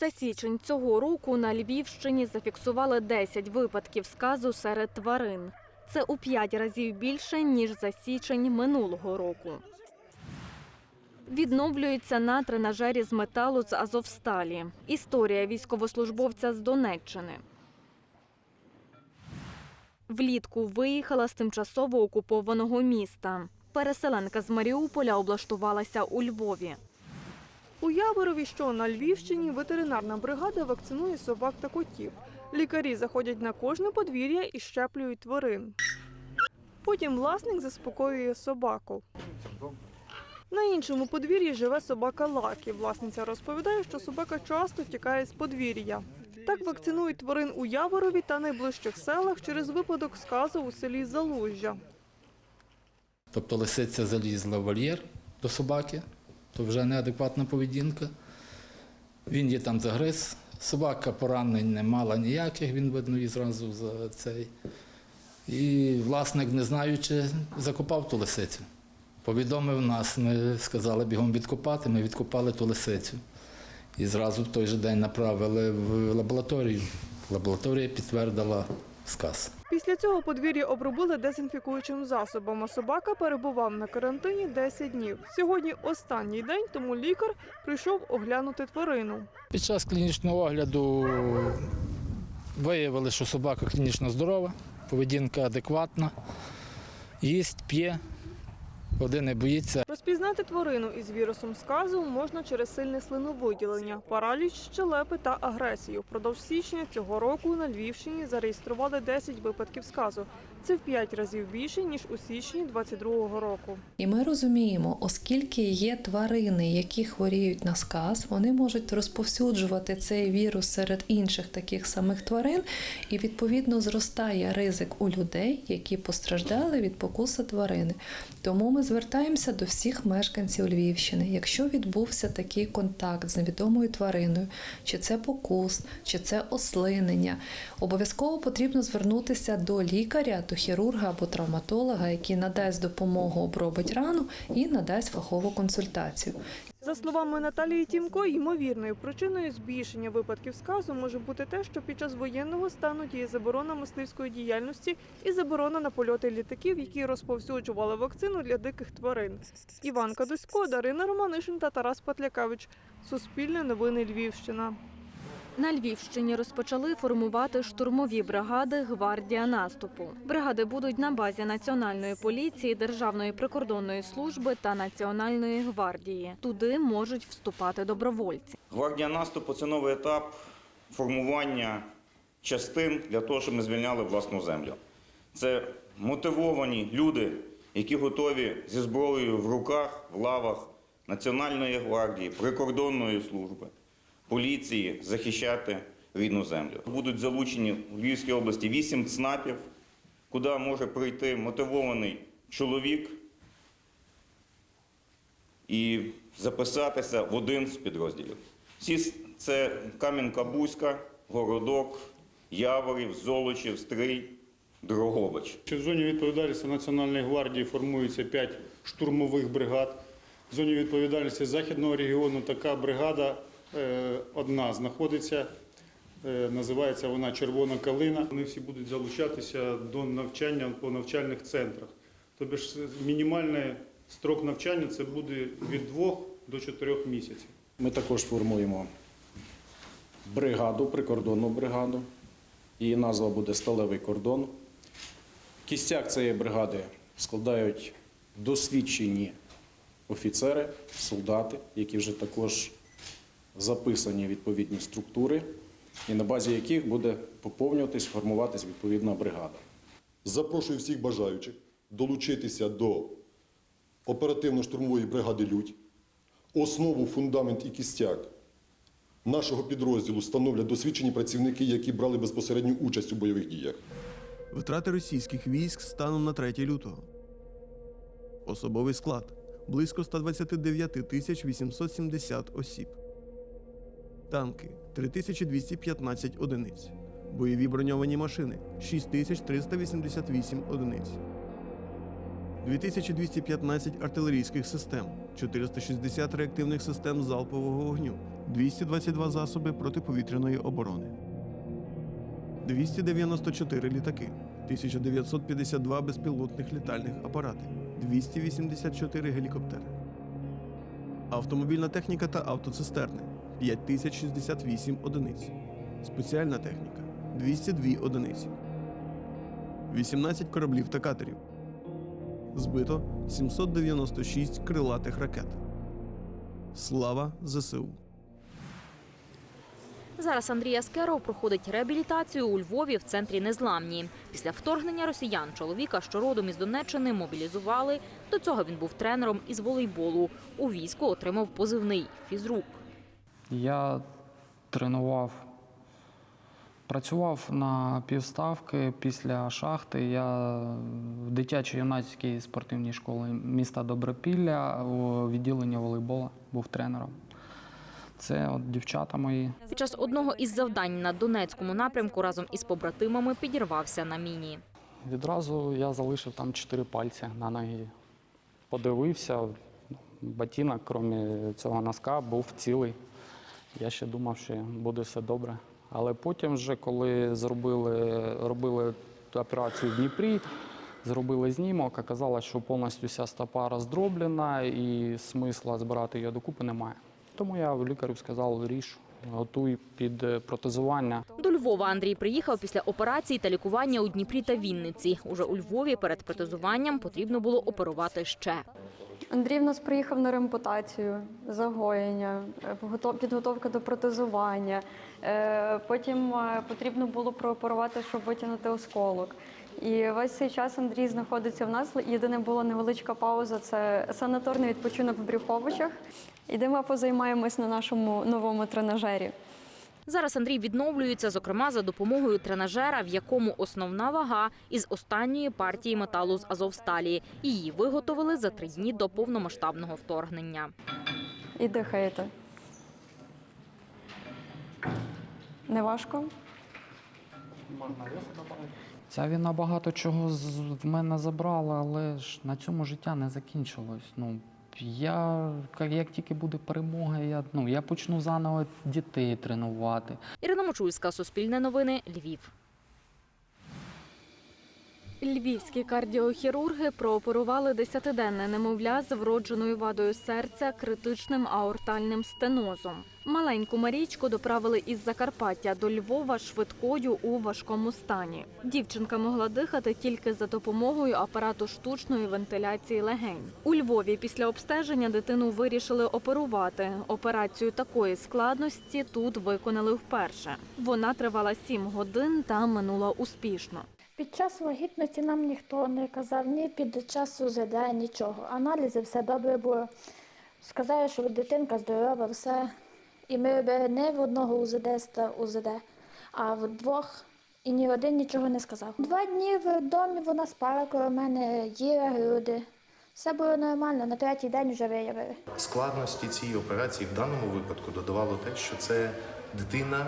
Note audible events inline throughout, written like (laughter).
За січень цього року на Львівщині зафіксували 10 випадків сказу серед тварин. Це у 5 разів більше, ніж за січень минулого року. Відновлюється на тренажері з металу з Азовсталі. Історія військовослужбовця з Донеччини. Влітку виїхала з тимчасово окупованого міста. Переселенка з Маріуполя облаштувалася у Львові. У Яворові, що на Львівщині, ветеринарна бригада вакцинує собак та котів. Лікарі заходять на кожне подвір'я і щеплюють тварин. Потім власник заспокоює собаку. На іншому подвір'ї живе собака Лакі. Власниця розповідає, що собака часто тікає з подвір'я. Так вакцинують тварин у Яворові та найближчих селах через випадок сказу у селі Залужжя. Тобто лисиця залізла в вольєр до собаки, то вже неадекватна поведінка. Він її там загриз. Собака поранень не мала ніяких, він видно її зразу за цей. І власник, не знаючи, закопав ту лисицю. Повідомив нас, ми сказали бігом відкопати, ми відкопали ту лисицю. І зразу в той же день направили в лабораторію. Лабораторія підтвердила сказ. Після цього подвір'я обробили дезінфікуючим засобом, а собака перебував на карантині 10 днів. Сьогодні останній день, тому лікар прийшов оглянути тварину. Під час клінічного огляду виявили, що собака клінічно здорова, поведінка адекватна, їсть, п'є, води не боїться. Розпізнати тварину із вірусом сказу можна через сильне слиновиділення, параліч щелепи та агресію. Впродовж січня цього року на Львівщині зареєстрували 10 випадків сказу. Це в 5 разів більше ніж у січні 22-го року. І ми розуміємо, оскільки є тварини, які хворіють на сказ, вони можуть розповсюджувати цей вірус серед інших таких самих тварин, і відповідно зростає ризик у людей, які постраждали від покуси тварини. Тому ми звертаємося до всіх мешканців Львівщини. Якщо відбувся такий контакт з невідомою твариною, чи це покус, чи це ослинення, обов'язково потрібно звернутися до лікаря, до хірурга або травматолога, який надасть допомогу, обробить рану і надасть фахову консультацію. За словами Наталії Тімко, ймовірною причиною збільшення випадків сказу може бути те, що під час воєнного стану діє заборона мисливської діяльності і заборона на польоти літаків, які розповсюджували вакцину для диких тварин. Іван Кадусько, Дарина Романишин та Тарас Патлякавич. Суспільне новини Львівщина. На Львівщині розпочали формувати штурмові бригади Гвардія наступу. Бригади будуть на базі Національної поліції, Державної прикордонної служби та Національної гвардії. Туди можуть вступати добровольці. Гвардія наступу це новий етап формування частин для того, щоб ми звільняли власну землю. Це мотивовані люди, які готові зі зброєю в руках, в лавах Національної гвардії, прикордонної служби, поліції захищати рідну землю. Будуть залучені у Львівській області вісім ЦНАПів, куди може прийти мотивований чоловік і записатися в один з підрозділів. Всі це Кам'янка-Бузька, Городок, Яворів, Золочів, Стрий, Дрогобич. В зоні відповідальності Національної гвардії формується 5 штурмових бригад. В зоні відповідальності Західного регіону така бригада одна знаходиться. Е, Називається вона Червона калина. Вони всі будуть залучатися до навчання по навчальних центрах. Тобто мінімальний строк навчання це буде від 2 до 4 місяців. Ми також формуємо бригаду, прикордонну бригаду. Її назва буде Сталевий кордон. Кістяк цієї бригади складають досвідчені офіцери, солдати, які вже також записані відповідні структури, і на базі яких буде поповнюватись, формуватись відповідна бригада. Запрошую всіх бажаючих долучитися до оперативно-штурмової бригади Людь. Основу, фундамент і кістяк нашого підрозділу становлять досвідчені працівники, які брали безпосередню участь у бойових діях. Втрати російських військ станом на 3 лютого. Особовий склад близько 129 тисяч 870 осіб. Танки 3215 одиниць. Бойові броньовані машини 6388 одиниць. 2215 артилерійських систем, 460 реактивних систем залпового вогню, 222 засоби протиповітряної оборони, 294 літаки, 1952 безпілотних літальних апарати, 284 гелікоптери, автомобільна техніка та автоцистерни 5068 одиниць, спеціальна техніка 202 одиниці, 18 кораблів та катерів. Збито 796 крилатих ракет. Слава ЗСУ! Зараз Андрій Аскеров проходить реабілітацію у Львові в центрі Незламні. Після вторгнення росіян чоловіка, що родом із Донеччини, мобілізували. До цього він був тренером із волейболу. У війську отримав позивний фізрук. Я тренував, працював на півставки після шахти. Я в дитячій юнацькій спортивній школі міста Добропілля у відділенні волейболу був тренером. Це от дівчата мої. Під час одного із завдань на Донецькому напрямку разом із побратимами підірвався на міні. Відразу я залишив там чотири пальці на ногі. Подивився, ботинок, крім цього носка, був цілий. Я ще думав, що буде все добре. Але потім, вже, коли зробили, робили операцію в Дніпрі, зробили знімок, оказалось, що повністю вся стопа роздроблена і смисла збирати її докупи немає. Тому я лікарю сказав, ріж, готуй під е, протезування. До Львова Андрій приїхав після операції та лікування у Дніпрі та Вінниці. Уже у Львові перед протезуванням потрібно було оперувати ще. Андрій в нас приїхав на реампутацію, загоєння, е, підготовка до протезування. Е, Потім е, потрібно було прооперувати, щоб витягнути осколок. І весь цей час Андрій знаходиться в нас. Єдине була невеличка пауза це санаторний відпочинок в Брюховичах. Ідемо позаймаємось на нашому новому тренажері. Зараз Андрій відновлюється, зокрема за допомогою тренажера, в якому основна вага із останньої партії металу з Азовсталі. Її виготовили за три дні до повномасштабного вторгнення. І дихаєте. Не важко? Ця війна багато чого з- в мене забрала, але ж на цьому життя не закінчилось. Ну, я, як- тільки буде перемога, я, ну, я почну заново дітей тренувати. Ірина Мочульська, Суспільне новини, Львів. Львівські кардіохірурги прооперували десятиденне немовля з вродженою вадою серця критичним аортальним стенозом. Маленьку Марічку доправили із Закарпаття до Львова швидкою у важкому стані. Дівчинка могла дихати тільки за допомогою апарату штучної вентиляції легень. У Львові після обстеження дитину вирішили оперувати. Операцію такої складності тут виконали вперше. Вона тривала сім годин та минула успішно. Під час вагітності нам ніхто не казав ні під час УЗД, нічого. Аналізи все добре було. Сказали, що дитинка здорова, все. І ми робили не в одного УЗД ста УЗД, а в двох. І ні один нічого не сказав. Два дні в домі вона спала коло мене, їла груди. Все було нормально, на третій день вже виявили. Складності цієї операції в даному випадку додавало те, що це дитина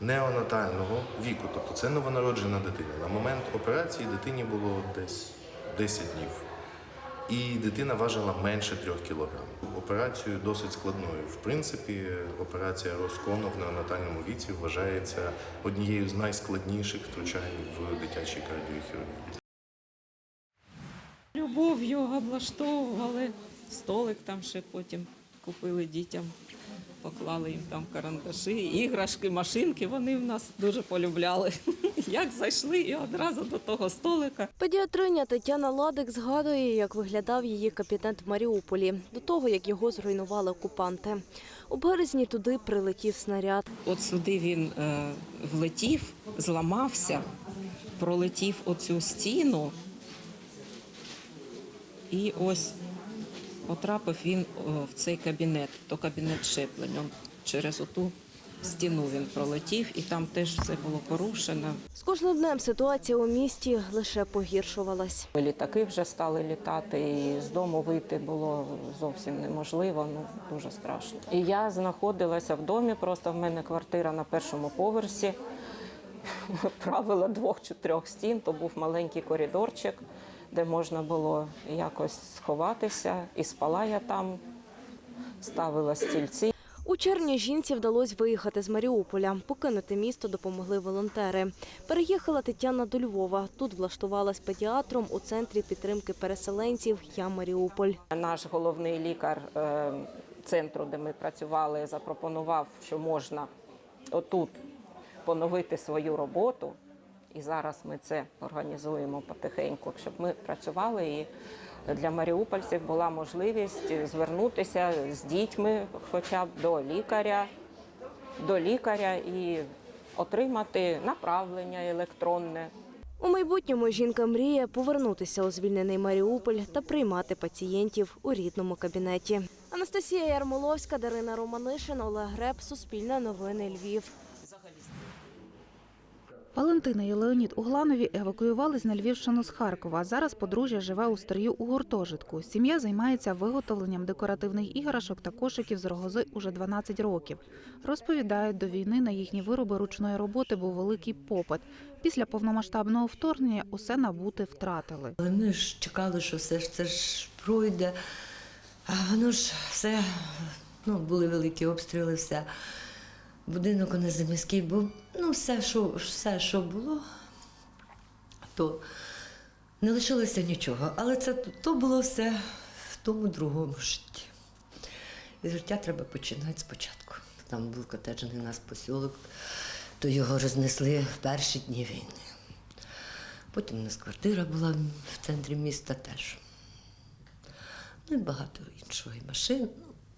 неонатального віку, тобто це новонароджена дитина. На момент операції дитині було десь 10 днів. І дитина важила менше 3 кг. Операцію досить складною. В принципі, операція розкону в неонатальному віці вважається однією з найскладніших втручань в дитячій кардіохірургії. Любов його облаштовували, столик там ще потім купили дітям, поклали їм там карандаші, іграшки, машинки. Вони в нас дуже полюбляли. (laughs) Як зайшли і одразу до того столика. Педіатриня Тетяна Ладик згадує, як виглядав її кабінет в Маріуполі до того, як його зруйнували окупанти. У березні туди прилетів снаряд. От сюди він е, влетів, зламався, пролетів оцю стіну. І ось потрапив він в цей кабінет, то кабінет щеплень. Он через оту стіну він пролетів, і там теж все було порушено. З кожним днем ситуація у місті лише погіршувалась. Літаки вже стали літати, і з дому вийти було зовсім неможливо, ну дуже страшно. І я знаходилася в домі, просто в мене квартира на першому поверсі. (laughs) Правила двох чи трьох стін, то був маленький коридорчик. Де можна було якось сховатися. І спала я там, ставила стільці. У червні жінці вдалося виїхати з Маріуполя. Покинути місто допомогли волонтери. Переїхала Тетяна до Львова. Тут влаштувалась педіатром у центрі підтримки переселенців Я Маріуполь. Наш головний лікар е, центру, де ми працювали, запропонував, що можна отут поновити свою роботу. І зараз ми це організуємо потихеньку, щоб ми працювали і для маріупольців була можливість звернутися з дітьми, хоча б до лікаря, до лікаря і отримати направлення електронне. У майбутньому жінка мріє повернутися у звільнений Маріуполь та приймати пацієнтів у рідному кабінеті. Анастасія Ярмоловська, Дарина Романишин, Олег Греб, Суспільне новини Львів. Валентина і Леонід Угланові евакуювались на Львівщину з Харкова. Зараз подружжя живе у строю у гуртожитку. Сім'я займається виготовленням декоративних іграшок та кошиків з рогози уже 12 років. Розповідають, до війни на їхні вироби ручної роботи був великий попит. Після повномасштабного вторгнення усе набути втратили. Ми ж чекали, що все ж це ж пройде. А воно ж все, ну, були великі обстріли, все. Будинок у нас заміський був. Ну, все, що, все, що було, то не лишилося нічого. Але це то було все в тому другому житті. І життя треба починати спочатку. Там був котеджний у нас посілок, то його рознесли в перші дні війни. Потім у нас квартира була в центрі міста теж. Ну і багато іншого, і машин.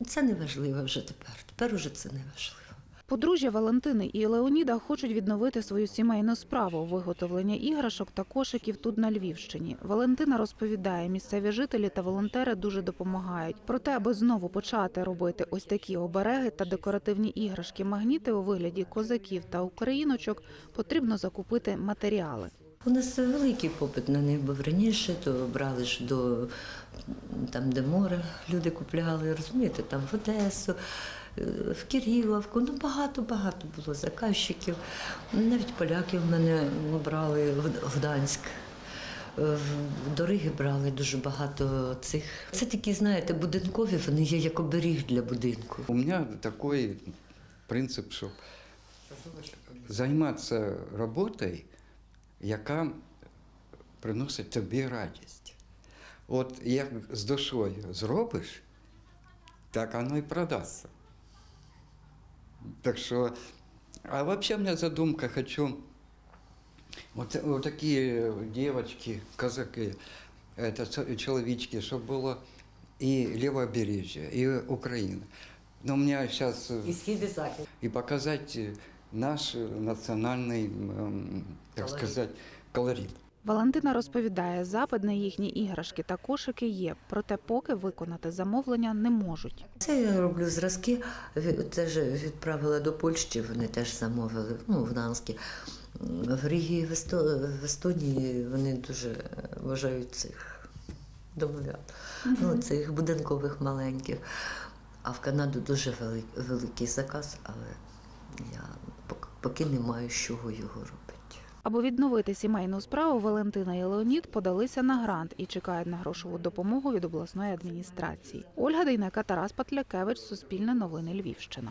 Це не важливо вже тепер. Тепер уже це не важливо. Подружжя Валентини і Леоніда хочуть відновити свою сімейну справу виготовлення іграшок та кошиків тут на Львівщині. Валентина розповідає, місцеві жителі та волонтери дуже допомагають. Проте, аби знову почати робити ось такі обереги та декоративні іграшки, магніти у вигляді козаків та україночок, потрібно закупити матеріали. У нас великий попит на них був раніше, то брали ж до там, де море, люди купляли, розумієте, там в Одесу, в Кириловку. Ну багато-багато було заказчиків. Навіть поляків мене брали в Гданськ. Е, В до Риги брали дуже багато цих. Це такі, знаєте, будинкові, вони є як оберіг для будинку. У меня такой принцип, що займатися роботою, яка приносить тобі радість. От як з душою зробиш, так воно і продасться. Так що, а вообще у меня задумка, хочу вот, вот такие девочки, казаки, это со- чоловічки, щоб було і лівобережжя, і Україна. Но у меня сейчас І схід, і захід. и показать э, наш э, национальный, м, так Колорит. сказать, колорит. Валентина розповідає, запит на їхні іграшки та кошики є, проте поки виконати замовлення не можуть. Це я роблю зразки. Ві- Це ж відправила до Польщі, вони теж замовили, ну, в Гданській. В Рігі, в, Есто... в Естонії вони дуже вважають цих домовлят, ну, цих будинкових маленьких. А в Канаду дуже великий заказ, але я поки не маю з чого його робити. Аби відновити сімейну справу, Валентина і Леонід подалися на грант і чекають на грошову допомогу від обласної адміністрації. Ольга Дейнека, Тарас Патлякевич, Суспільне новини Львівщина.